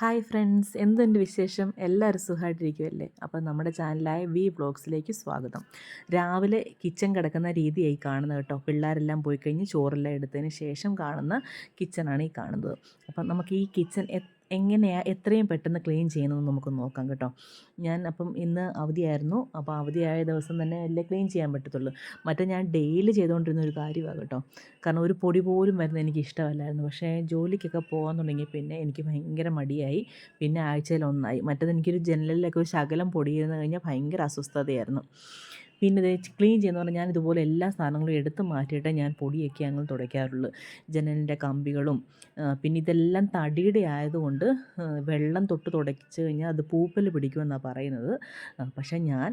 Hi friends എന്തുണ്ട് വിശേഷം? എല്ലാവരും സുഖമായിട്ടിരിക്കുമല്ലേ അപ്പോൾ നമ്മുടെ ചാനലായ വി വ്ളോഗ്സിലേക്ക് സ്വാഗതം. രാവിലെ കിച്ചൺ കിടക്കുന്ന രീതിയായി കാണുന്നത് കേട്ടോ. പിള്ളേരെല്ലാം പോയി കഴിഞ്ഞ് ചോറെല്ലാം എടുത്തതിന് ശേഷം കാണുന്ന കിച്ചണാണ് ഈ കാണുന്നത്. അപ്പം നമുക്ക് ഈ കിച്ചൺ എങ്ങനെയാണ് എത്രയും പെട്ടെന്ന് ക്ലീൻ ചെയ്യുന്നത് നമുക്ക് നോക്കാം കേട്ടോ. ഞാൻ അപ്പം ഇന്ന് അവധിയായിരുന്നു. അപ്പോൾ അവധിയായ ദിവസം തന്നെ എല്ലാം ക്ലീൻ ചെയ്യാൻ പറ്റത്തുള്ളൂ. മറ്റേ ഞാൻ ഡെയിലി ചെയ്തുകൊണ്ടിരുന്ന ഒരു കാര്യമാണ് കേട്ടോ. കാരണം ഒരു പൊടി പോലും വരുന്നത് എനിക്ക് ഇഷ്ടമല്ലായിരുന്നു. പക്ഷേ ജോലിക്കൊക്കെ പോകാൻ തുടങ്ങി പിന്നെ എനിക്ക് ഭയങ്കര മടിയായി. പിന്നെ ആഴ്ചയിൽ ഒന്നായി. മറ്റേത് എനിക്കൊരു ജനലിലൊക്കെ ഒരു ശകലം പൊടിയിരുന്നു കഴിഞ്ഞാൽ ഭയങ്കര അസ്വസ്ഥതയായിരുന്നു. പിന്നെ ഇത് ക്ലീൻ ചെയ്യുന്ന പറഞ്ഞാൽ ഞാൻ ഇതുപോലെ എല്ലാ സാധനങ്ങളും എടുത്ത് മാറ്റിയിട്ട് ഞാൻ പൊടിയൊക്കെ അങ്ങ് തുടയ്ക്കാറുള്ളൂ. ജനലിന്റെ കമ്പികളും പിന്നെ ഇതെല്ലാം തടിയുടെ ആയതുകൊണ്ട് വെള്ളം തൊട്ട് തുടച്ച് കഴിഞ്ഞാൽ അത് പൂപ്പൽ പിടിക്കുമെന്നാണ് പറയുന്നത്. പക്ഷേ ഞാൻ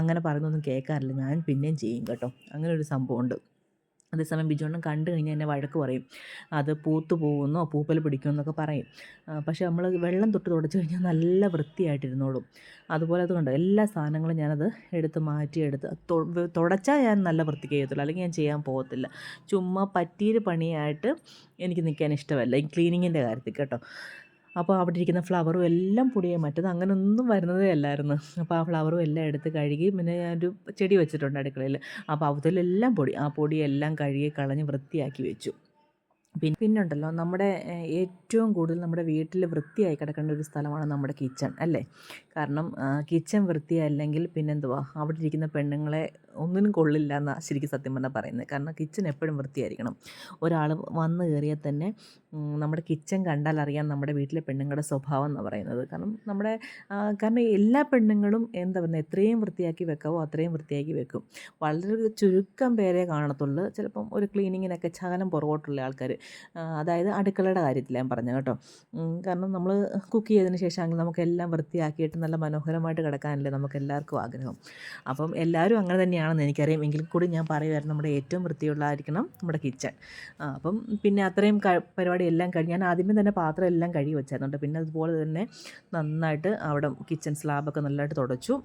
അങ്ങനെ പറയുന്നൊന്നും കേൾക്കാറില്ല. ഞാൻ പിന്നെയും ചെയ്യും കേട്ടോ. അങ്ങനെ ഒരു സംഭവമുണ്ട്. അതേസമയം ബിജുണ്ണൻ കണ്ടു കഴിഞ്ഞാൽ എന്നെ വഴക്ക് പറയും. അത് പൂത്തു പോകുന്നോ പൂപ്പൽ പിടിക്കുമെന്നൊക്കെ പറയും. പക്ഷേ നമ്മൾ വെള്ളം തൊട്ട് തുടച്ചു കഴിഞ്ഞാൽ നല്ല വൃത്തിയായിട്ടിരുന്നോളും. അതുപോലെ അതുകൊണ്ട് എല്ലാ സാധനങ്ങളും ഞാനത് എടുത്ത് മാറ്റിയെടുത്ത് തുടച്ചാൽ ഞാൻ നല്ല വൃത്തിക്ക് ചെയ്യത്തുള്ളൂ. അല്ലെങ്കിൽ ഞാൻ ചെയ്യാൻ പോകത്തില്ല. ചുമ്മാ പറ്റിയൊരു പണിയായിട്ട് എനിക്ക് നിൽക്കാൻ ഇഷ്ടമല്ല. ഈ ക്ലീനിങ്ങിന്റെ കാര്യത്തിൽ കേട്ടോ. അപ്പോൾ അവിടെ ഇരിക്കുന്ന ഫ്ലവറും എല്ലാം പൊടിയായി. മറ്റത് അങ്ങനെ ഒന്നും വരുന്നതേ അല്ലായിരുന്നു. അപ്പോൾ ആ ഫ്ലവറും എല്ലാം എടുത്ത് കഴുകി പിന്നെ ഞാനൊരു ചെടി വെച്ചിട്ടുണ്ട് അടുക്കളയിൽ അപ്പോൾ അവതിലെല്ലാം പൊടി. ആ പൊടിയെല്ലാം കഴുകി കളഞ്ഞ് വൃത്തിയാക്കി വെച്ചു. പിന്നെ പിന്നുണ്ടല്ലോ നമ്മുടെ ഏറ്റവും കൂടുതൽ നമ്മുടെ വീട്ടിൽ വൃത്തിയായി കിടക്കേണ്ട ഒരു സ്ഥലമാണ് നമ്മുടെ കിച്ചൺ അല്ലേ? കാരണം കിച്ചൺ വൃത്തിയായില്ലെങ്കിൽ പിന്നെന്തുവാ? അവിടെ ഇരിക്കുന്ന പെണ്ണുങ്ങളെ ഒന്നിനും കൊള്ളില്ല എന്നാണ് ശരിക്കും സത്യം പറഞ്ഞാൽ പറയുന്നത്. കാരണം കിച്ചൺ എപ്പോഴും വൃത്തിയായിരിക്കണം. ഒരാൾ വന്നു കയറിയാൽ തന്നെ നമ്മുടെ കിച്ചൺ കണ്ടാൽ അറിയാം നമ്മുടെ വീട്ടിലെ പെണ്ണുങ്ങളുടെ സ്വഭാവം എന്ന് പറയുന്നത്. കാരണം നമ്മുടെ കാരണം എല്ലാ പെണ്ണുങ്ങളും എന്താ പറയുന്നത് എത്രയും വൃത്തിയാക്കി വെക്കാവോ അത്രയും വൃത്തിയാക്കി വെക്കും. വളരെ ചുരുക്കം പേരെ കാണത്തുള്ളൂ. ചിലപ്പം ഒരു ക്ലീനിങ്ങിനൊക്കെ ശകലം പുറകോട്ടുള്ള ആൾക്കാർ അതായത് അടുക്കളയുടെ കാര്യത്തിൽ ഞാൻ പറഞ്ഞു കേട്ടോ. കാരണം നമ്മൾ കുക്ക് ചെയ്തതിന് ശേഷമെങ്കിൽ നമുക്കെല്ലാം വൃത്തിയാക്കിയിട്ട് നല്ല മനോഹരമായിട്ട് കിടക്കാനല്ലേ നമുക്ക് എല്ലാവർക്കും ആഗ്രഹം. അപ്പം എല്ലാവരും അങ്ങനെ തന്നെയാണെന്ന് എനിക്കറിയാം. എങ്കിൽ കൂടി ഞാൻ പറയുമായിരുന്നു നമ്മുടെ ഏറ്റവും വൃത്തിയുള്ളതായിരിക്കണം നമ്മുടെ കിച്ചൺ. അപ്പം പിന്നെ അത്രയും പരിപാടി എല്ലാം കഴിഞ്ഞ് ഞാൻ ആദ്യമേ തന്നെ പാത്രം എല്ലാം കഴുകി വെച്ചായിരുന്നു. പിന്നെ അതുപോലെ തന്നെ നന്നായിട്ട് അവിടെ കിച്ചൺ സ്ലാബൊക്കെ നല്ലതായിട്ട് തുടച്ചു.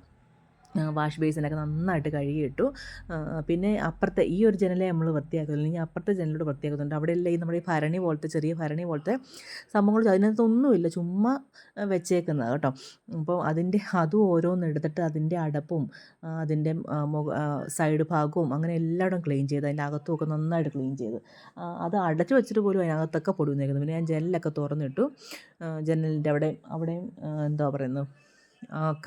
വാഷ് ബേസിനൊക്കെ നന്നായിട്ട് കഴുകിയിട്ടു. പിന്നെ അപ്പുറത്തെ ഈ ഒരു ജനലേ നമ്മൾ വൃത്തിയാക്കുന്നു അല്ലെങ്കിൽ അപ്പുറത്തെ ജനലോട് വൃത്തിയാക്കുന്നുണ്ട് അവിടെയല്ല ഈ നമ്മുടെ ഈ ഭരണി പോലത്തെ ചെറിയ ഭരണി പോലത്തെ സംഭവങ്ങൾ അതിനകത്തൊന്നുമില്ല. ചുമ്മാ വെച്ചേക്കുന്നത് കേട്ടോ. അപ്പോൾ അതിന്റെ അതും ഓരോന്ന് എടുത്തിട്ട് അതിന്റെ അടപ്പും അതിന്റെ സൈഡ് ഭാഗവും അങ്ങനെ എല്ലായിടും ക്ലീൻ ചെയ്ത് അതിന്റെ അകത്തുമൊക്കെ നന്നായിട്ട് ക്ലീൻ ചെയ്ത്. അത് അടച്ചു വെച്ചിട്ട് പോലും അതിനകത്തൊക്കെ പൊടി വന്നേക്കുന്നു പിന്നെ ഞാൻ ജനലൊക്കെ തുറന്നിട്ടു. ജനലിന്റെ അവിടെ അവിടെയും എന്താ പറയുന്നത്?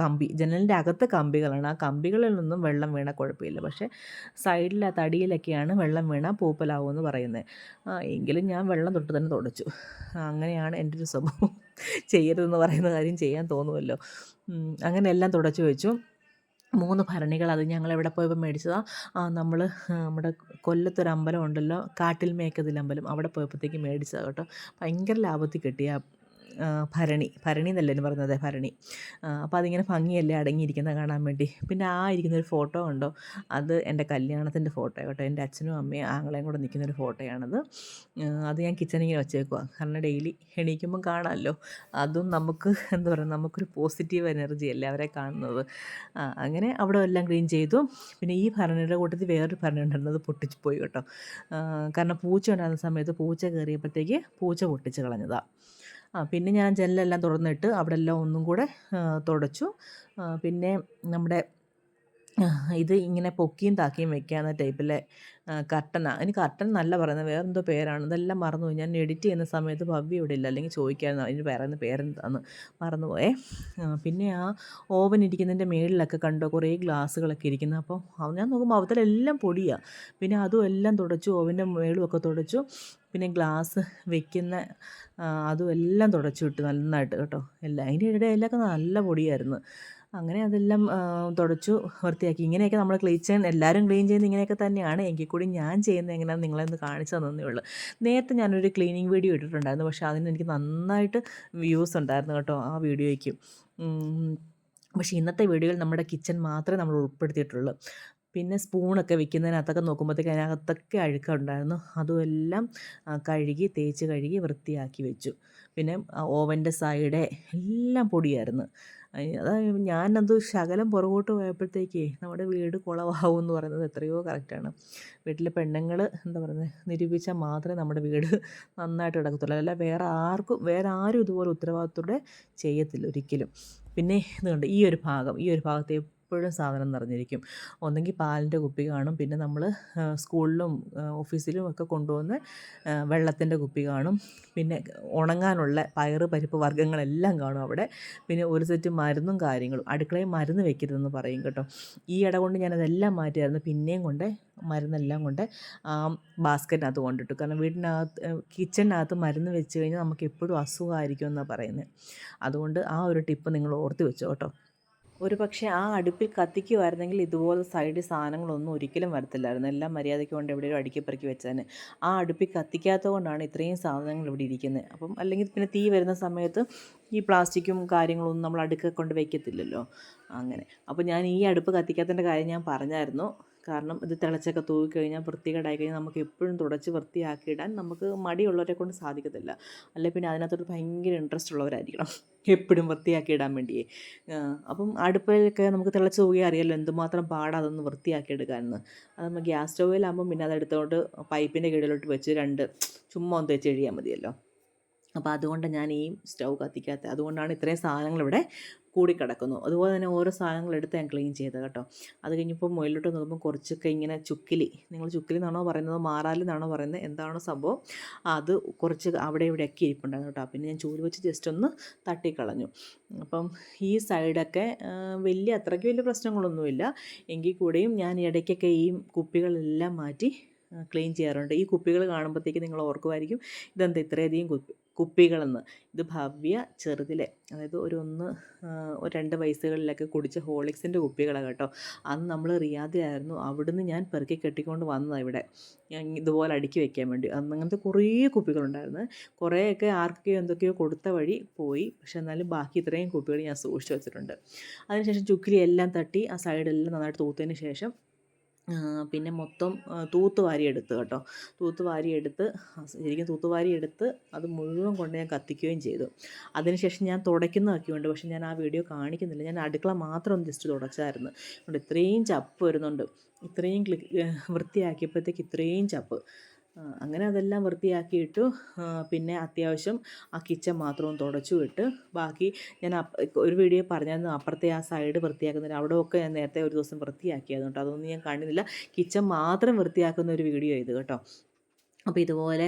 കമ്പി ജനലിന്റെ അകത്ത് കമ്പികളാണ്. ആ കമ്പികളിൽ നിന്നും വെള്ളം വീണാൽ കുഴപ്പമില്ല. പക്ഷേ സൈഡിൽ ആ തടിയിലൊക്കെയാണ് വെള്ളം വീണാൽ പൂപ്പലാവുമെന്ന് പറയുന്നത്. എങ്കിലും ഞാൻ വെള്ളം തൊട്ട് തന്നെ തുടച്ചു. അങ്ങനെയാണ് എന്റെ ഒരു സ്വഭാവം. ചെയ്യരുതെന്ന് പറയുന്ന കാര്യം ചെയ്യാൻ തോന്നുമല്ലോ. അങ്ങനെ എല്ലാം തുടച്ചു വെച്ചു. മൂന്ന് ഭരണികൾ അത് ഞങ്ങൾ എവിടെ പോയപ്പോൾ മേടിച്ചതാണ് നമ്മൾ നമ്മുടെ കൊല്ലത്തൊരു അമ്പലം ഉണ്ടല്ലോ. കാട്ടിൽ മേക്കതിൽ അമ്പലം. അവിടെ പോയപ്പോഴത്തേക്ക് മേടിച്ചതാണ് കേട്ടോ. ഭയങ്കര ലാഭത്തിൽ കിട്ടിയ ഭരണി ഭരണി എന്നല്ലേ പറയുന്നത്? ഭരണി. അപ്പോൾ അതിങ്ങനെ ഭംഗിയല്ലേ അടങ്ങിയിരിക്കുന്നത് കാണാൻ വേണ്ടി. പിന്നെ ആ ഇരിക്കുന്ന ഒരു ഫോട്ടോ ഉണ്ടോ അത് എന്റെ കല്യാണത്തിന്റെ ഫോട്ടോ കേട്ടോ. എന്റെ അച്ഛനും അമ്മയും ആങ്ങളെയും കൂടെ നിൽക്കുന്ന ഒരു ഫോട്ടോയാണത് അത് ഞാൻ കിച്ചണിൽ ഇങ്ങനെ വെച്ചേക്കുക കാരണം ഡെയിലി എണീക്കുമ്പം കാണാമല്ലോ അതും നമുക്ക് എന്താ പറയുക നമുക്കൊരു പോസിറ്റീവ് എനർജി അല്ലേ അവരെ കാണുന്നത്. അങ്ങനെ അവിടെ എല്ലാം ക്ലീൻ ചെയ്തു. പിന്നെ ഈ ഭരണിയുടെ കൂട്ടത്തിൽ വേറൊരു ഭരണി ഉണ്ടായിരുന്നു. അത് പൊട്ടിച്ച് പോയി കേട്ടോ. കാരണം പൂച്ച ഉണ്ടായിരുന്ന സമയത്ത് പൂച്ച കയറിയപ്പോഴത്തേക്ക് പൂച്ച പൊട്ടിച്ച് കളഞ്ഞതാണ് പിന്നെ ഞാൻ ജനലെല്ലാം തുറന്നിട്ട് അവിടെ എല്ലാം ഒന്നും കൂടെ തുടച്ചു. പിന്നെ നമ്മുടെ ഇത് ഇങ്ങനെ പൊക്കിയും താക്കിയും വെക്കാവുന്ന ടൈപ്പിലെ കർട്ടനാണ് ഇനി കർട്ടൻ നല്ല പറയുന്നത്. വേറെന്തോ പേരാണ്. ഇതെല്ലാം മറന്നുപോയി. ഞാൻ എഡിറ്റ് ചെയ്യുന്ന സമയത്ത് ഭവ്യ ഇവിടെ ഇല്ല. അല്ലെങ്കിൽ ചോദിക്കാമെന്ന് അതിന് പറയുന്ന പേരെന്താന്ന് മറന്നുപോയേ. പിന്നെ ആ ഓവൻ ഇരിക്കുന്നതിന്റെ മേളിലൊക്കെ കണ്ടോ? കുറേ ഗ്ലാസ്സുകളൊക്കെ ഇരിക്കുന്നത് അപ്പോൾ ഞാൻ നോക്കുമ്പോൾ അവത്തിലെല്ലാം പൊടിയാണ് പിന്നെ അതും എല്ലാം തുടച്ചു. ഓവന്റെ മേളും ഒക്കെ തുടച്ചു. പിന്നെ ഗ്ലാസ് വെക്കുന്ന അതും എല്ലാം തുടച്ചു വിട്ടു നന്നായിട്ട് കേട്ടോ. എല്ലാം. അതിന്റെ ഇടയിലൊക്കെ നല്ല പൊടിയായിരുന്നു. അങ്ങനെ അതെല്ലാം തുടച്ചു വൃത്തിയാക്കി. ഇങ്ങനെയൊക്കെ നമ്മൾ ക്ലീൻ ചെയ്യാൻ എല്ലാവരും ക്ലീൻ ചെയ്യുന്നത് ഇങ്ങനെയൊക്കെ തന്നെയാണ്. എങ്കിൽ കൂടി ഞാൻ ചെയ്യുന്നത് എങ്ങനെയാണ് നിങ്ങളെന്ന് കാണിച്ചു തന്നേ ഉള്ളൂ. നേരത്തെ ഞാനൊരു ക്ലീനിങ് വീഡിയോ ഇട്ടിട്ടുണ്ടായിരുന്നു. പക്ഷേ അതിന് എനിക്ക് നന്നായിട്ട് വ്യൂസ് ഉണ്ടായിരുന്നു കേട്ടോ ആ വീഡിയോയ്ക്ക് പക്ഷേ ഇന്നത്തെ വീഡിയോയിൽ നമ്മുടെ കിച്ചൺ മാത്രമേ നമ്മൾ ഉൾപ്പെടുത്തിയിട്ടുള്ളൂ. പിന്നെ സ്പൂണൊക്കെ വെക്കുന്നതിനകത്തൊക്കെ നോക്കുമ്പോഴത്തേക്ക് അതിനകത്തൊക്കെ അഴുക്കുണ്ടായിരുന്നു അതുമെല്ലാം കഴുകി തേച്ച് കഴുകി വൃത്തിയാക്കി വെച്ചു. പിന്നെ ഓവന്റെ സൈഡ് എല്ലാം പൊടിയായിരുന്നു. അതാ ഞാനത് ശകലം പുറകോട്ട് പോയപ്പോഴത്തേക്കേ നമ്മുടെ വീട് കുളമാവും എന്ന് പറയുന്നത് എത്രയോ കറക്റ്റാണ് വീട്ടിലെ പെണ്ണുങ്ങൾ എന്താ പറയുന്നത് നിരൂപിച്ചാൽ മാത്രമേ നമ്മുടെ വീട് നന്നായിട്ട് കിടക്കത്തുള്ളൂ അല്ല വേറെ ആർക്കും വേറെ ആരും ഇതുപോലെ ഉത്തരവാദിത്തത്തോടെ ചെയ്യത്തില്ല ഒരിക്കലും. പിന്നെ ഇതുകൊണ്ട് ഈ ഒരു ഭാഗം ഈ ഒരു ഭാഗത്ത് എപ്പോഴും സാധനം നിറഞ്ഞിരിക്കും. ഒന്നെങ്കിൽ പാലിന്റെ കുപ്പി കാണും. പിന്നെ നമ്മൾ സ്കൂളിലും ഓഫീസിലും ഒക്കെ കൊണ്ടുവന്ന് വെള്ളത്തിന്റെ കുപ്പി കാണും. പിന്നെ ഉണങ്ങാനുള്ള പയറ് പരിപ്പ് വർഗങ്ങളെല്ലാം കാണും അവിടെ. പിന്നെ ഒരു സെറ്റ് മരുന്നും കാര്യങ്ങളും അടുക്കളയിൽ മരുന്ന് വെക്കരുതെന്ന് പറയും കേട്ടോ. ഈ ഇട കൊണ്ട് ഞാനതെല്ലാം മാറ്റിയായിരുന്നു. പിന്നെയും കൊണ്ട് മരുന്നെല്ലാം കൊണ്ട് ബാസ്ക്കറ്റിനകത്ത് കൊണ്ടിട്ടു. കാരണം വീടിനകത്ത് കിച്ചണിനകത്ത് മരുന്ന് വെച്ച് കഴിഞ്ഞാൽ നമുക്ക് എപ്പോഴും അസുഖമായിരിക്കും എന്നാണ് പറയുന്നത്. അതുകൊണ്ട് ആ ഒരു ടിപ്പ് നിങ്ങൾ ഓർത്ത് വെച്ചോ കേട്ടോ. ഒരു പക്ഷേ ആ അടുപ്പിൽ കത്തിക്കുമായിരുന്നെങ്കിൽ ഇതുപോലെ സൈഡിൽ സാധനങ്ങളൊന്നും ഒരിക്കലും വരത്തില്ലായിരുന്നു. എല്ലാം മര്യാദയ്ക്ക് കൊണ്ട് എവിടെയും അടുക്കിപ്പറക്കി പെറുക്കി വെച്ചേനെ ആ അടുപ്പിൽ കത്തിക്കാത്തത് കൊണ്ടാണ് ഇത്രയും സാധനങ്ങൾ ഇവിടെ ഇരിക്കുന്നത്. അപ്പം അല്ലെങ്കിൽ പിന്നെ തീ വരുന്ന സമയത്ത് ഈ പ്ലാസ്റ്റിക്കും കാര്യങ്ങളൊന്നും നമ്മൾ അടുക്ക കൊണ്ട് വയ്ക്കത്തില്ലല്ലോ അങ്ങനെ. അപ്പോൾ ഞാൻ ഈ അടുപ്പ് കത്തിക്കാത്തതിന്റെ കാര്യം ഞാൻ പറഞ്ഞായിരുന്നു. കാരണം ഇത് തിളച്ചൊക്കെ തൂക്കിക്കഴിഞ്ഞാൽ വൃത്തികേടായി കഴിഞ്ഞാൽ നമുക്ക് എപ്പോഴും തുടച്ച് വൃത്തിയാക്കിയിടാൻ നമുക്ക് മടിയുള്ളവരെ കൊണ്ട് സാധിക്കത്തില്ല. അല്ലെ പിന്നെ അതിനകത്തൊരു ഭയങ്കര ഇൻട്രസ്റ്റ് ഉള്ളവരായിരിക്കണം. എപ്പോഴും വൃത്തിയാക്കി ഇടാൻ വേണ്ടിയേ അപ്പം അടുപ്പിലൊക്കെ നമുക്ക് തിളച്ച് തൂകിയാൽ അറിയാമല്ലോ എന്തുമാത്രം പാടാ അതൊന്ന് വൃത്തിയാക്കി എടുക്കാമെന്ന് അത് നമ്മൾ ഗ്യാസ് സ്റ്റൗവിലാകുമ്പോൾ പിന്നെ അതെടുത്തോണ്ട് പൈപ്പിന്റെ കീഴിലോട്ട് വെച്ച് രണ്ട് ചുമ്മാ ഒന്ന് തേച്ച് കഴിയാൽ മതിയല്ലോ. അപ്പോൾ അതുകൊണ്ട് ഞാൻ ഈ സ്റ്റൗ കത്തിക്കാത്ത അതുകൊണ്ടാണ് ഇത്രയും സാധനങ്ങൾ ഇവിടെ കൂടിക്കിടക്കുന്നു. അതുപോലെ തന്നെ ഓരോ സാധനങ്ങൾ എടുത്ത് ഞാൻ ക്ലീൻ ചെയ്ത് കേട്ടോ. അത് കഴിഞ്ഞപ്പോൾ മുകളിലോട്ട് നോക്കുമ്പോൾ കുറച്ചൊക്കെ ഇങ്ങനെ ചുക്കിലി. നിങ്ങൾ ചുക്കിലി എന്നാണോ പറയുന്നത്? മാറാലി എന്നാണോ പറയുന്നത്? എന്താണോ സംഭവം? അത് കുറച്ച് അവിടെ ഇവിടെയൊക്കെ ഇരിപ്പുണ്ടായിരുന്നു കേട്ടോ. പിന്നെ ഞാൻ ചൂൽ വെച്ച് ജസ്റ്റ് ഒന്ന് തട്ടിക്കളഞ്ഞു. അപ്പം ഈ സൈഡൊക്കെ വലിയ അത്രയ്ക്ക് വലിയ പ്രശ്നങ്ങളൊന്നുമില്ല. എങ്കിൽ കൂടെയും ഞാൻ ഇടയ്ക്കൊക്കെ ഈ കുപ്പികളെല്ലാം മാറ്റി ക്ലീൻ ചെയ്യാറുണ്ട്. ഈ കുപ്പികൾ കാണുമ്പോഴത്തേക്ക് നിങ്ങൾ ഓർക്കുമായിരിക്കും ഇതെന്താ ഇത്രയധികം കുപ്പി കുപ്പികളെന്ന്. ഇത് ഭവ്യ ചെറുതിലെ അതായത് ഒരു ഒന്ന് ഒരു രണ്ട് വയസ്സുകളിലൊക്കെ കുടിച്ച ഹോളിക്സിന്റെ കുപ്പികളാണ് കേട്ടോ. അന്ന് നമ്മൾ റിയാദിലായിരുന്നു. അവിടുന്ന് ഞാൻ പെറുക്കി കെട്ടിക്കൊണ്ട് വന്നതാണ് ഇവിടെ. ഞാൻ ഇതുപോലെ അടുക്കി വയ്ക്കാൻ വേണ്ടി. അന്ന് അങ്ങനത്തെ കുറേ കുപ്പികളുണ്ടായിരുന്നു. കുറേയൊക്കെ ആർക്കൊക്കെയോ എന്തൊക്കെയോ കൊടുത്ത വഴി പോയി. പക്ഷെ എന്നാലും ബാക്കി ഇത്രയും കുപ്പികൾ ഞാൻ സൂക്ഷിച്ച് വെച്ചിട്ടുണ്ട്. അതിനുശേഷം ചുക്കിലി എല്ലാം തട്ടി ആ സൈഡെല്ലാം നന്നായിട്ട് തൂത്തതിന് ശേഷം പിന്നെ മൊത്തം തൂത്തുവാരിയെടുത്ത് കേട്ടോ. തൂത്ത് വാരിയെടുത്ത് ശരിക്കും തൂത്ത് വാരിയെടുത്ത് അത് മുഴുവൻ കൊണ്ട് ഞാൻ കത്തിക്കുകയും ചെയ്തു. അതിനുശേഷം ഞാൻ തുടയ്ക്കുന്നതൊക്കെ ഉണ്ട് പക്ഷെ ഞാൻ ആ വീഡിയോ കാണിക്കുന്നില്ല. ഞാൻ അടുക്കള മാത്രം ഒന്ന് ജസ്റ്റ് തുടച്ചായിരുന്നു. അതുകൊണ്ട് ഇത്രയും ചപ്പ് വരുന്നുണ്ട്. ഇത്രയും ക്ലി വൃത്തിയാക്കിയപ്പോഴത്തേക്ക് ഇത്രയും ചപ്പ്. അങ്ങനെ അതെല്ലാം വൃത്തിയാക്കിയിട്ടു പിന്നെ അത്യാവശ്യം ആ കിച്ചൺ മാത്രവും തുടച്ചു വിട്ട് ബാക്കി ഞാൻ ഒരു വീഡിയോ പറഞ്ഞായിരുന്നു അപ്പുറത്തെ ആ സൈഡ് വൃത്തിയാക്കുന്നില്ല അവിടെയൊക്കെ ഞാൻ നേരത്തെ ഒരു ദിവസം വൃത്തിയാക്കിയതുകൊണ്ട് അതൊന്നും ഞാൻ കാണുന്നില്ല കിച്ചൺ മാത്രം വൃത്തിയാക്കുന്ന ഒരു വീഡിയോ ഇത് കേട്ടോ. അപ്പോൾ ഇതുപോലെ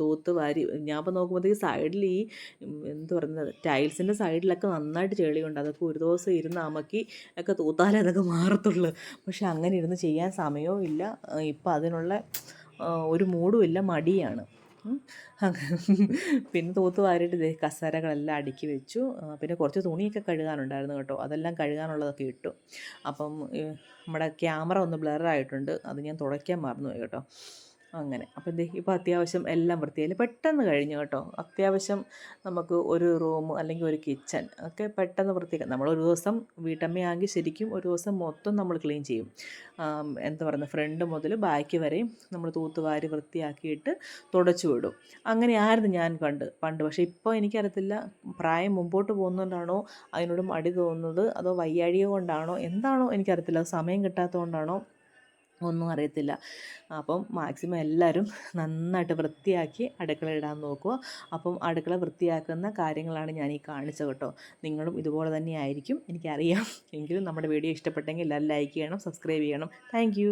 തൂത്ത് വാരി ഞാൻ ഇപ്പോൾ നോക്കുമ്പോഴത്തേക്ക് സൈഡിൽ ഈ എന്ത് പറയുന്നത് ടൈൽസിന്റെ സൈഡിലൊക്കെ നന്നായിട്ട് ചെളിയുണ്ട്. അതൊക്കെ ഒരു ദിവസം ഇരുന്ന് അമക്കി ഒക്കെ തൂത്താലേ അതൊക്കെ മാറത്തുള്ളൂ. പക്ഷെ അങ്ങനെ ഇരുന്ന് ചെയ്യാൻ സമയവും ഇല്ല. ഇപ്പം അതിനുള്ള ഒരു മൂടുമില്ല മടിയാണ്. പിന്നെ തൂത്ത് വാരിയിട്ട് കസേരകളെല്ലാം അടുക്കി വെച്ചു. പിന്നെ കുറച്ച് തുണിയൊക്കെ കഴുകാനുണ്ടായിരുന്നു കേട്ടോ. അതെല്ലാം കഴുകാനുള്ളതൊക്കെ ഇട്ടു. അപ്പം നമ്മുടെ ക്യാമറ ഒന്ന് ബ്ലറായിട്ടുണ്ട് അത് ഞാൻ തുടയ്ക്കാൻ മറന്നുപോയി കേട്ടോ. അങ്ങനെ. അപ്പം ഇപ്പോൾ അത്യാവശ്യം എല്ലാം വൃത്തിയായി. പെട്ടെന്ന് കഴിഞ്ഞു കേട്ടോ. അത്യാവശ്യം നമുക്ക് ഒരു റൂം അല്ലെങ്കിൽ ഒരു കിച്ചൺ ഒക്കെ പെട്ടെന്ന് വൃത്തിയാക്കാം നമ്മൾ ഒരു ദിവസം വീട്ടമ്മയാകി ശരിക്കും ഒരു ദിവസം മൊത്തം നമ്മൾ ക്ലീൻ ചെയ്യും. എന്താ പറയുന്നത്? ഫ്രണ്ട് മുതൽ ബാക്കി വരെയും നമ്മൾ തൂത്തുവാരി വൃത്തിയാക്കിയിട്ട് തുടച്ചു വിടും. അങ്ങനെയായിരുന്നു ഞാൻ കണ്ട് പണ്ട്. പക്ഷേ ഇപ്പോൾ എനിക്കറിയത്തില്ല. പ്രായം മുമ്പോട്ട് പോകുന്നതുകൊണ്ടാണോ അതിനോട് മടി തോന്നുന്നത്? അതോ വയ്യാഴിക കൊണ്ടാണോ? എന്താണോ എനിക്കറിയത്തില്ല. സമയം കിട്ടാത്തതുകൊണ്ടാണോ? ഒന്നും അറിയത്തില്ല. അപ്പം മാക്സിമം എല്ലാവരും നന്നായിട്ട് വൃത്തിയാക്കി അടുക്കള ഇടാൻ നോക്കുക. അപ്പം അടുക്കള വൃത്തിയാക്കുന്ന കാര്യങ്ങളാണ് ഞാൻ ഈ കാണിച്ചത് കേട്ടോ. നിങ്ങളും ഇതുപോലെ തന്നെ ആയിരിക്കും എനിക്കറിയാം. എങ്കിലും നമ്മുടെ വീഡിയോ ഇഷ്ടപ്പെട്ടെങ്കിൽ എല്ലാവരും ലൈക്ക് ചെയ്യണം സബ്സ്ക്രൈബ് ചെയ്യണം. താങ്ക്